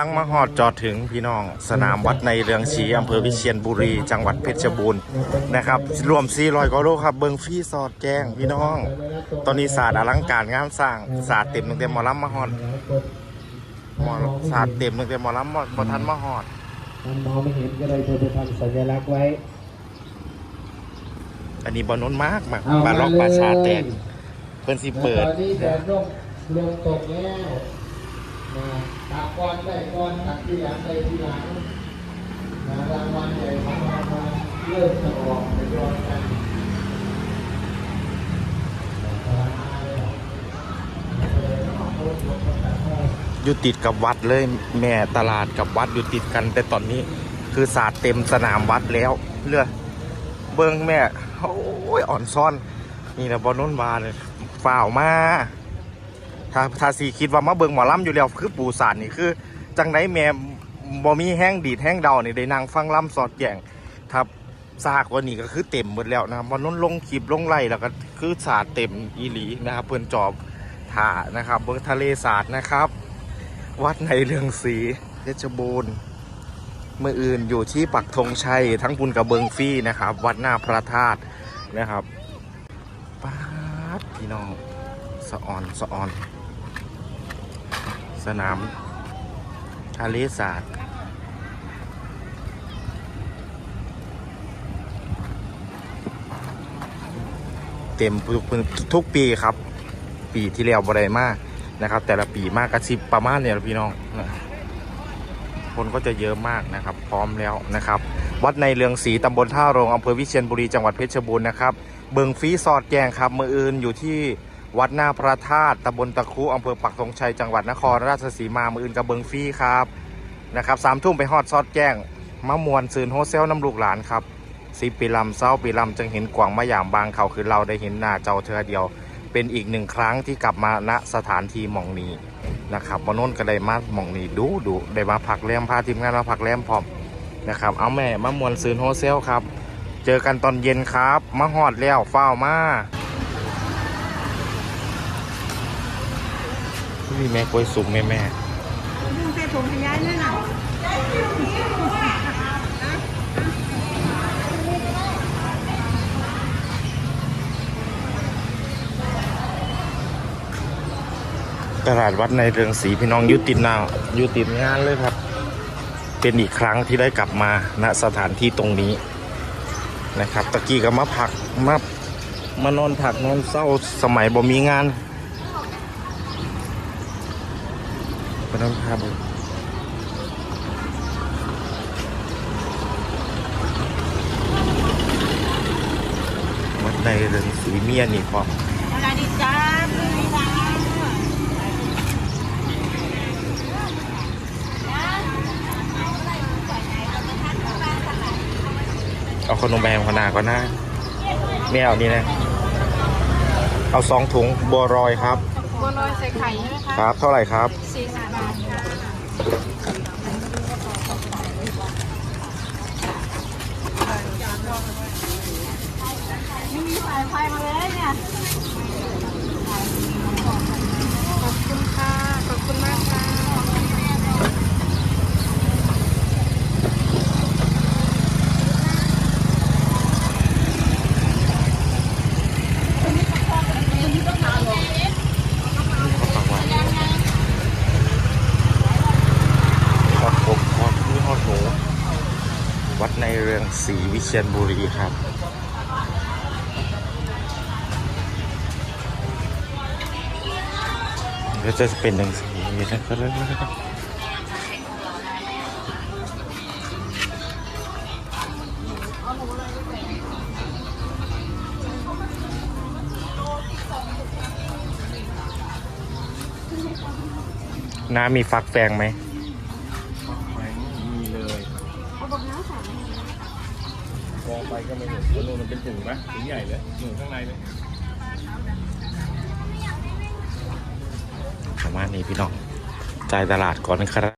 างมาฮอดจอดถึงพี่น้อง สนามวัดในเรืองศรีอำเภอวิเชียรบุรี จังหวัดเพชรบูรณ์นะครับ รวม 400กว่าโลครับ เบิงฟรีสอดแจ้งพี่น้อง ตอนนี้ศาสตร์อลังการงานสร้างศาสตร์เต็มตั้งแต่หมอลำมาฮอดหมอศาสตร์เต็มตั้งแต่หมอลำมาบ่ทันมาฮอดมันมองไม่เห็นก็เลยเธอไปทำสัญลักษณ์ไว้ อันนี้บอนนมากมากบานล็อกปลาชาแตกเพิ่นสิเปิดตอนนี้แดดร่มลงตกแล้วนะตั กก่อนได้ก่อนตักที่หลังได้ทีหลังนะรางวัลใหญ่ของรางวัลเริ่มจะออกไปรอกันอยู่ติดกับวัดเลยแม่ตลาดกับวัดอยู่ติดกัน แต่ตอนนี้คือศาสเต็มสนามวัดแล้วเรือเบิ้งแม่โอ้ยอ่อนซ่อน นี่นะบอลนุ่นบาเลยฝ่าวมา ถ้าถ้าสีคิดว่ามาเบิงหมอลำอยู่แล้วคือปูสารนี่คือ จังไดแม่บ่มีแห้งดีดแห้งเดานี่ได้นั่งฟังล่ำสอดแยงถ้าซากว่านี้ก็คือเต็มหมดแล้วนะครับบอลนุ่นลงคลิปลงไล่แล้วก็คือศาสตร์เต็มอีหลีนะครับเพื่อนจอบถ่านะครับ เบิ้งทะเลสาดนะครับ วัดในเรืองศรีเพชรบูรณ์เมื่ออื่นอยู่ที่ปักธงชัยทั้งบุญกับเบิงฟี่นะครับ วัดหน้าพระธาตุนะครับป๊าพี่น้องสะออนสะออน สนามทะเลสาดเต็มทุกทุกปีครับ ปีที่แล้วบรได้มากนะครับ แต่ละปีมากกระชิบประมาณเนี่ยพี่น้องคนก็จะเยอะมากนะครับ พร้อมแล้วนะครับ วัดในเรืองศรีตำบลท่าโรงอำเภอวิเชียรบุรีจังหวัดเพชรบูรณ์นะครับเบิงฟีสอดแจงครับมืออื่นอยู่ที่ วัดหน้าพระธาตุตำบลตะคุอำเภอปักธงชัยจังหวัดนครราชสีมามืออื่นกับเบิงฟรีครับนะครับสามทุ่มไปฮอดซอดแจ้งมะมวนซืนโฮเซลน้ำลูกหลานครับสิปีลำเศร้าปีลำจึงเห็นกวางมาอย่างบางเขาคือเราได้เห็นหน้าเจ้าเธอเดียว เป็นอีกหนึ่งครั้งที่กลับมาณสถานที่มองนี้นะครับมานนก็ได้มามองนี้ดูดูได้มาผักแรมพาทีมงานมาผักแรมพร้อมนะครับเอาแม่มามวนซืนโฮเซลครับ เจอกันตอนเย็นครับมาหอดแล้วเฝ้ามา พี่แม่กล้วยสุกแม่แม่ลุงใส่ผมขยายเลยน่ะตลาดวัดในเรืองศรีพี่น้องอยุติดนาวอยุติดงานเลยครับ เป็นอีกครั้งที่ได้กลับมาณสถานที่ตรงนี้นะครับ ตะกี้ก็มาผักมามานอนผักนอนเศร้าสมัยบ่มีงาน ไปนอนพาบุวัดในเรืองศรีเมียนี่พออะไรดีจ้าพี่จ้าเอาขนมแบงขนาดก่อนนะไม่เอานี่นะ เอาสองถุงบัวรอยครับ บัวลอยใส่ไข่ใช่ไหมคะครับเท่าไหร่ครับสี่สิบบาทค่ะไม่มีสายไฟมาเลยเนี่ย ขอบคุณค่ะ ขอบคุณมากค่ะ ทอดกบทอดนี่ทอดหมูวัด ในเรืองศรีวิเชียรบุรีครับก็จะเป็นหนังสีนะครับน้ามีฟักแฟงไหม มองไปก็ไม่เห็นว่านู่นมันเป็นถุงไหมถุงใหญ่เลยถุงข้างในเลยประมาณนี้พี่น้องใจตลาดก่อนนะครับ